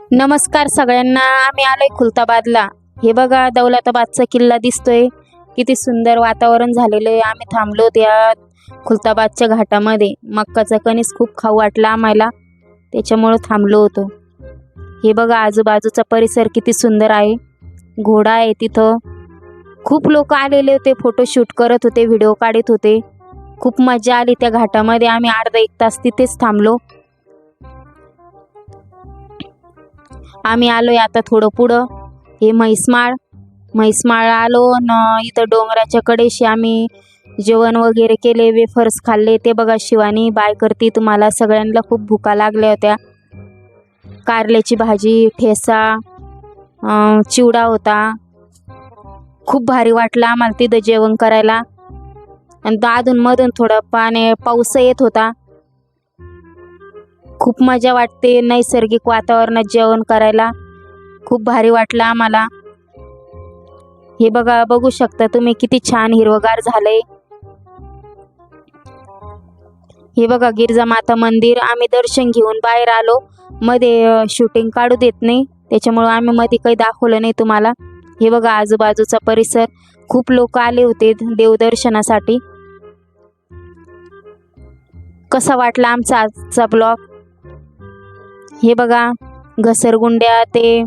नमस्कार सगळ्यांना आम्ही आलोय खुलताबादला. हे बघा दौलताबादचा किल्ला दिसतोय. किती सुंदर वातावरण झालेलं आहे. आम्ही थांबलो त्या खुलताबादच्या घाटामध्ये. मक्काचा कणीस खूप खाऊ वाटला आम्हाला. त्याच्यामुळं थांबलो होतो. हे बघा आजूबाजूचा परिसर किती सुंदर आहे. घोडा आहे तिथं. खूप लोक आलेले होते फोटोशूट करत होते व्हिडिओ काढत होते. खूप मजा आली त्या घाटामध्ये. आम्ही अर्धा एक तास तिथेच थांबलो. आम्ही आलोय आता थोडं पुढं. हे म्हैसमाळ. म्हैसमाळ आलो न इथं डोंगराच्या कडेशी आम्ही जेवण वगैरे केले वेफर्स खाल्ले. ते बघा शिवानी बाय करते तुम्हाला. सगळ्यांना खूप भुका लागल्या होत्या. कारल्याची भाजी ठेसा चिवडा होता. खूप भारी वाटलं आम्हाला तिथं जेवण करायला. आणि अधूनमधून थोडं पाणी पाऊस येत होता. खूप मजा वाटते नैसर्गिक वातावरणात जेवण करायला. खूप भारी वाटलं आम्हाला. हे बघा बघू शकता तुम्ही किती छान हिरवगार झालंय. हे बघा गिरजा माता मंदिर. आम्ही दर्शन घेऊन बाहेर आलो. मध्ये शूटिंग काढू देत नाही. त्याच्यामुळं आम्ही मध्ये काही दाखवलं नाही तुम्हाला. हे बघा आजूबाजूचा परिसर. खूप लोक आले होते देवदर्शनासाठी. कसा वाटला आमचा आजचा ब्लॉग? हे बघा घसरगुंड्या ते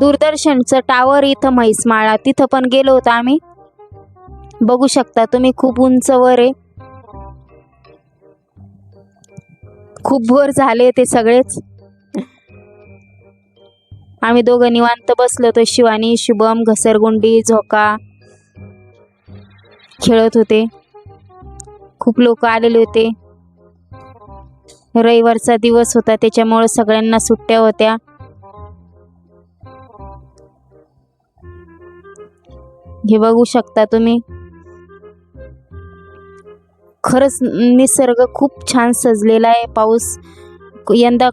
दूरदर्शनचं टावर इथं म्हैसमाळा तिथं पण गेलो होतो आम्ही. बघू शकता तुम्ही खूप उंचवर आहे. खूप वर झाले ते सगळेच. आम्ही दोघं निवांत बसलो होतो शिवानी शुभम घसरगुंडी झोका. खेळत होते. खूप लोक आलेले होते. रविवारचा दिवस होता त्याच्यामुळे सगळ्यांना सुट्ट्या होत्या. हे बघू शकता तुम्ही. खरंच निसर्ग खूप छान सजलेला आहे. पाऊस यंदा